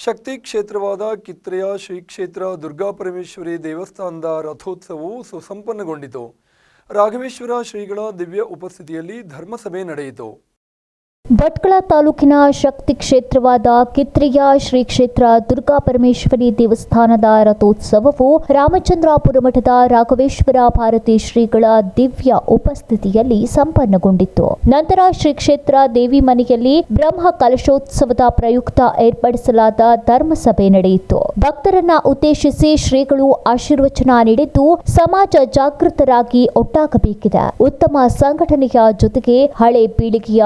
ಶಕ್ತಿ ಕ್ಷೇತ್ರವಾದ ಕಿತ್ರೆಯ ಶ್ರೀ ಕ್ಷೇತ್ರ ದುರ್ಗಾಪರಮೇಶ್ವರಿ ದೇವಸ್ಥಾನದ ರಥೋತ್ಸವವು ಸುಸಂಪನ್ನಗೊಂಡಿತು. ರಾಘವೇಶ್ವರ ಶ್ರೀಗಳ ದಿವ್ಯ ಉಪಸ್ಥಿತಿಯಲ್ಲಿ ಧರ್ಮಸಭೆ ನಡೆಯಿತು. ಭಟ್ಕಳ ತಾಲೂಕಿನ ಶಕ್ತಿ ಕ್ಷೇತ್ರವಾದ ಕಿತ್ರಿಯ ಶ್ರೀ ಕ್ಷೇತ್ರ ದುರ್ಗಾ ಪರಮೇಶ್ವರಿ ದೇವಸ್ಥಾನದ ರಥೋತ್ಸವವು ರಾಮಚಂದ್ರಾಪುರ ಮಠದ ರಾಘವೇಶ್ವರ ಭಾರತಿ ಶ್ರೀಗಳ ದಿವ್ಯ ಉಪಸ್ಥಿತಿಯಲ್ಲಿ ಸಂಪನ್ನಗೊಂಡಿತ್ತು. ನಂತರ ಶ್ರೀ ಕ್ಷೇತ್ರ ದೇವಿ ಮನೆಯಲ್ಲಿ ಬ್ರಹ್ಮ ಕಲಶೋತ್ಸವದ ಪ್ರಯುಕ್ತ ಏರ್ಪಡಿಸಲಾದ ಧರ್ಮಸಭೆ ನಡೆಯಿತು. ಭಕ್ತರನ್ನ ಉದ್ದೇಶಿಸಿ ಶ್ರೀಗಳು ಆಶೀರ್ವಚನ ನೀಡಿದ್ದು ಸಮಾಜ ಜಾಗೃತರಾಗಿ ಒಟ್ಟಾಗಬೇಕಿದೆ. ಉತ್ತಮ ಸಂಘಟನೆಯ ಜೊತೆಗೆ ಹಳೆ ಪೀಳಿಗೆಯ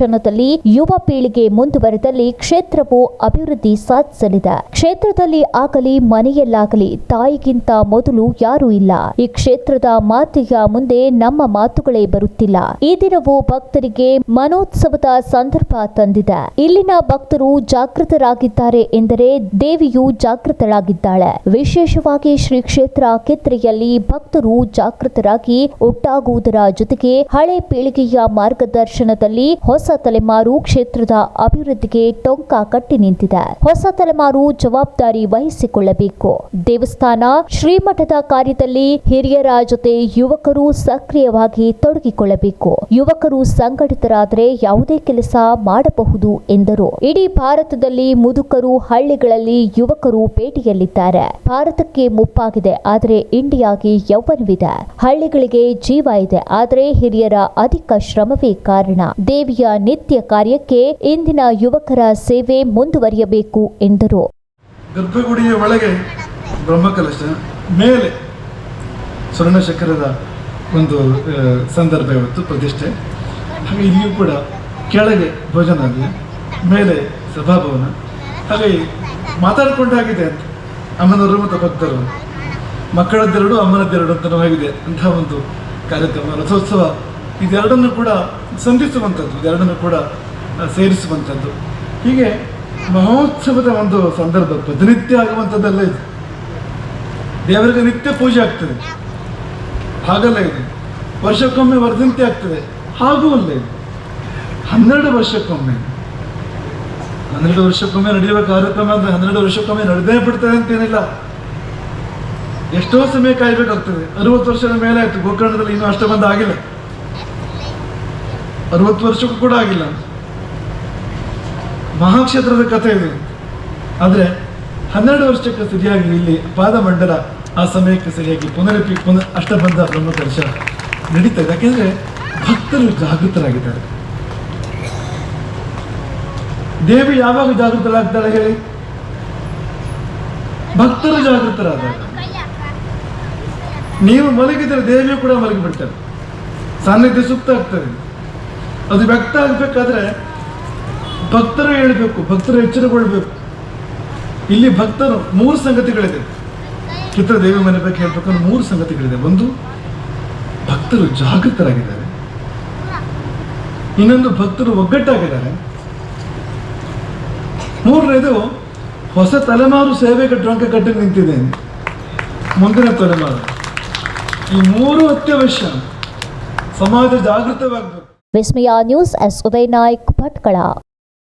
ಮಾರ್ಗದರ್ಶನದಲ್ಲಿ ಯುವ ಪೀಳಿಗೆ ಮುಂದುವರೆದಲ್ಲಿ ಕ್ಷೇತ್ರವು ಅಭಿವೃದ್ಧಿ ಸಾಧಿಸಲಿದೆ. ಕ್ಷೇತ್ರದಲ್ಲಿ ಆಗಲಿ, ಮನೆಯಲ್ಲಾಗಲಿ ತಾಯಿಗಿಂತ ಮೊದಲು ಯಾರೂ ಇಲ್ಲ. ಈ ಕ್ಷೇತ್ರದ ಮಾತೆಯ ಮುಂದೆ ನಮ್ಮ ಮಾತುಗಳೇ ಬರುತ್ತಿಲ್ಲ. ಈ ದಿನವೂ ಭಕ್ತರಿಗೆ ಮನೋತ್ಸವದ ಸಂದರ್ಭ ತಂದಿದೆ. ಇಲ್ಲಿನ ಭಕ್ತರು ಜಾಗೃತರಾಗಿದ್ದಾರೆ ಎಂದರೆ ದೇವಿಯು ಜಾಗೃತರಾಗಿದ್ದಾಳೆ ವಿಶೇಷವಾಗಿ ಶ್ರೀ ಕ್ಷೇತ್ರ ಕಿತ್ರೆಯಲ್ಲಿ ಭಕ್ತರು ಜಾಗೃತರಾಗಿ ಒಟ್ಟಾಗುವುದರ ಜೊತೆಗೆ ಹಳೆ ಪೀಳಿಗೆಯ ಮಾರ್ಗದರ್ಶನದಲ್ಲಿ ಹೊಸ ತಲೆಮಾರು ಕ್ಷೇತ್ರದ ಅಭಿವೃದ್ಧಿಗೆ ಟೊಂಕ ಕಟ್ಟಿ ನಿಂತಿದೆ. ಹೊಸ ತಲೆಮಾರು ಜವಾಬ್ದಾರಿ ವಹಿಸಿಕೊಳ್ಳಬೇಕು. ದೇವಸ್ಥಾನ, ಶ್ರೀಮಠದ ಕಾರ್ಯದಲ್ಲಿ ಹಿರಿಯರ ಜೊತೆ ಯುವಕರು ಸಕ್ರಿಯವಾಗಿ ತೊಡಗಿಕೊಳ್ಳಬೇಕು. ಯುವಕರು ಸಂಘಟಿತರಾದರೆ ಯಾವುದೇ ಕೆಲಸ ಮಾಡಬಹುದು ಎಂದರು. ಇಡೀ ಭಾರತದಲ್ಲಿ ಮುದುಕರು ಹಳ್ಳಿಗಳಲ್ಲಿ ಯುವಕರು ಭೇಟಿಯಲ್ಲಿದ್ದಾರೆ. ಭಾರತಕ್ಕೆ ಮುಪ್ಪಾಗಿದೆ, ಆದರೆ ಇಂಡಿಯಾಗೆ ಯೌವನವಿದೆ ಹಳ್ಳಿಗಳಿಗೆ ಜೀವ ಇದೆ, ಆದರೆ ಹಿರಿಯರ ಅಧಿಕ ಶ್ರಮವೇ ಕಾರಣ. ದೇವಿಯ ನಿತ್ಯ ಕಾರ್ಯಕ್ಕೆ ಇಂದಿನ ಯುವಕರ ಸೇವೆ ಮುಂದುವರಿಯಬೇಕು ಎಂದರು. ಗರ್ಭಗುಡಿಯ ಒಳಗೆ ಬ್ರಹ್ಮಕಲಶ, ಮೇಲೆ ಸ್ವರ್ಣಶಕರದ ಒಂದು ಸಂದರ್ಭ ಇವತ್ತು ಪ್ರತಿಷ್ಠೆ. ಹಾಗೆ ಇಲ್ಲಿಯೂ ಕೂಡ ಕೆಳಗೆ ಭೋಜನಾಲಯ ಮೇಲೆ ಸಭಾಭವನ. ಹಾಗೆ ಮಾತಾಡಿಕೊಂಡಾಗಿದೆ ಅಂತ ಅಮ್ಮನವರು ಮತ್ತು ಭಕ್ತರು. ಮಕ್ಕಳದ್ದೆರಡು ಅಮ್ಮನದ್ದೆರಡು ಅಂತ ಆಗಿದೆ ಅಂತಹ ಒಂದು ಕಾರ್ಯಕ್ರಮ, ರಥೋತ್ಸವ ಇದೆರಡನ್ನು ಕೂಡ ಸಂಧಿಸುವಂಥದ್ದು, ಇದೆರಡನ್ನು ಕೂಡ ಸೇರಿಸುವಂಥದ್ದು. ಹೀಗೆ ಮಹೋತ್ಸವದ ಒಂದು ಸಂದರ್ಭ ಪ್ರತಿನಿತ್ಯ ಆಗುವಂಥದ್ದೆಲ್ಲ ಇದು. ದೇವರಿಗೆ ನಿತ್ಯ ಪೂಜೆ ಆಗ್ತದೆ. ಹಾಗಲ್ಲ ಇದೆ. ವರ್ಷಕ್ಕೊಮ್ಮೆ ವರ್ಧಂತಿ ಆಗ್ತದೆ. ಹಾಗೂ ಅಲ್ಲ ಇದು. ಹನ್ನೆರಡು ವರ್ಷಕ್ಕೊಮ್ಮೆ. ಹನ್ನೆರಡು ವರ್ಷಕ್ಕೊಮ್ಮೆ ನಡೆಯುವ ಕಾರ್ಯಕ್ರಮ ಅಂದರೆ ಹನ್ನೆರಡು ವರ್ಷಕ್ಕೊಮ್ಮೆ ನಡೆದೇ ಬಿಡ್ತದೆ ಅಂತೇನಿಲ್ಲ. ಎಷ್ಟೋ ಸಮಯ ಕಾಯಬೇಕಾಗ್ತದೆ. ಅರವತ್ತು ವರ್ಷದ ಮೇಲೆ ಆಯಿತು. ಗೋಕರ್ಣದಲ್ಲಿ ಇನ್ನೂ ಅಷ್ಟೊಂದು ಆಗಿಲ್ಲ. ಅರವತ್ತು ವರ್ಷಕ್ಕೂ ಕೂಡ ಆಗಿಲ್ಲ. ಮಹಾಕ್ಷೇತ್ರದ ಕಥೆ ಇದೆ. ಆದರೆ ಹನ್ನೆರಡು ವರ್ಷಕ್ಕೆ ಸರಿಯಾಗಿ ಇಲ್ಲಿ ಪಾದಮಂಡಲ ಆ ಸಮಯಕ್ಕೆ ಸರಿಯಾಗಿ ಪುನರಪಿ ಬಂದ ಅಷ್ಟಬಂಧ ದರ್ಶ ನಡೀತಾ ಇದೆ. ಯಾಕೆಂದ್ರೆ ಭಕ್ತರು ಜಾಗೃತರಾಗಿದ್ದಾರೆ. ದೇವಿ ಯಾವಾಗ ಜಾಗೃತರಾಗ್ತಾಳೆ ಹೇಳಿ? ಭಕ್ತರು ಜಾಗೃತರಾದಾಗ. ನೀವು ಮಲಗಿದರೆ ದೇವಿಯು ಕೂಡ ಮಲಗಿಬಿಡ್ತಾರೆ ಸಾನ್ನಿಧ್ಯ ಸೂಕ್ತ ಆಗ್ತದೆ. ಅದು ವ್ಯಕ್ತ ಆಗಬೇಕಾದ್ರೆ ಭಕ್ತರು ಹೇಳಬೇಕು, ಭಕ್ತರು ಎಚ್ಚರಗೊಳ್ಬೇಕು. ಇಲ್ಲಿ ಭಕ್ತರು ಮೂರು ಸಂಗತಿಗಳಿದೆ. ಚಿತ್ರ ದೇವಿ ಮನೆ ಬಗ್ಗೆ ಹೇಳ್ಬೇಕಂದ್ರೆ ಮೂರು ಸಂಗತಿಗಳಿದೆ. ಒಂದು, ಭಕ್ತರು ಜಾಗೃತರಾಗಿದ್ದಾರೆ. ಇನ್ನೊಂದು, ಭಕ್ತರು ಒಗ್ಗಟ್ಟಾಗಿದ್ದಾರೆ. ಮೂರನೇದು, ಹೊಸ ತಲೆಮಾರು ಸೇವೆ ಕಟ್ಟುವಂಕ ಕಟ್ಟಿ ನಿಂತಿದೆ. ಮುಂದಿನ ತಲೆಮಾರು. ಈ ಮೂರು ಅತ್ಯವಶ್ಯ. ಸಮಾಜ ಜಾಗೃತವಾಗಬೇಕು. Vismaya news S உதயநாயக் பட்களா